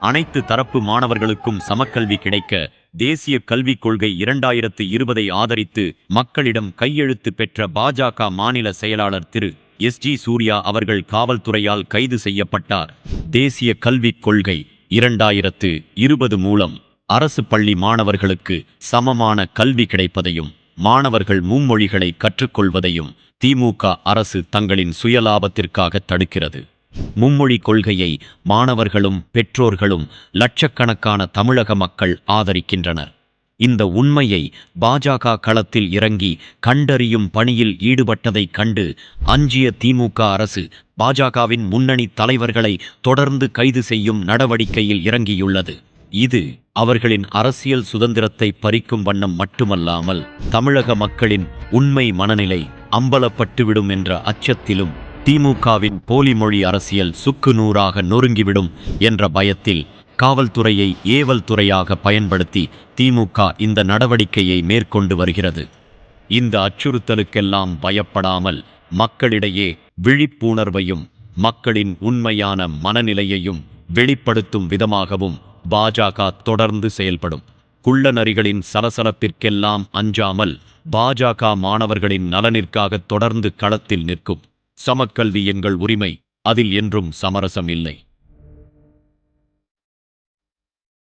அனைத்து தரப்பு மாணவர்களுக்கும் சமக்கல்வி கிடைக்க தேசிய கல்விக் கொள்கை இரண்டாயிரத்து இருபதை ஆதரித்து மக்களிடம் கையெழுத்து பெற்ற பாஜக மாநில செயலாளர் திரு எஸ் ஜி சூர்யா அவர்கள் காவல்துறையால் கைது செய்யப்பட்டார். தேசிய கல்விக் கொள்கை இரண்டாயிரத்து இருபது மூலம் அரசு பள்ளி மாணவர்களுக்கு சமமான கல்வி கிடைப்பதையும் மாணவர்கள் மும்மொழிகளை கற்றுக்கொள்வதையும் திமுக அரசு தங்களின் சுயலாபத்திற்காக தடுக்கிறது. மும்மொழி கொள்கையை மாணவர்களும் பெற்றோர்களும் லட்சக்கணக்கான தமிழக மக்கள் ஆதரிக்கின்றனர். இந்த உண்மையை பாஜக களத்தில் இறங்கி கண்டறியும் பணியில் ஈடுபட்டதைக் கண்டு அஞ்சிய திமுக அரசு பாஜகவின் முன்னணி தலைவர்களை தொடர்ந்து கைது செய்யும் நடவடிக்கையில் இறங்கியுள்ளது. இது அவர்களின் அரசியல் சுதந்திரத்தை பறிக்கும் வண்ணம் மட்டுமல்லாமல் தமிழக மக்களின் உண்மை மனநிலை அம்பலப்பட்டுவிடும் என்ற அச்சத்திலும் திமுகவின் போலி மொழி அரசியல் சுக்கு நூறாக நொறுங்கிவிடும் என்ற பயத்தில் காவல்துறையை ஏவல் துறையாக பயன்படுத்தி திமுக இந்த நடவடிக்கையை மேற்கொண்டு வருகிறது. இந்த அச்சுறுத்தலுக்கெல்லாம் பயப்படாமல் மக்களிடையே விழிப்புணர்வையும் மக்களின் உண்மையான மனநிலையையும் வெளிப்படுத்தும் விதமாகவும் பாஜக தொடர்ந்து செயல்படும். குள்ளநரிகளின் சலசலப்பிற்கெல்லாம் அஞ்சாமல் பாஜக மாணவர்களின் நலனிற்காக தொடர்ந்து களத்தில் நிற்கும். சமக்கல்வி எங்கள் உரிமை அதில் என்றும் சமரசம் இல்லை.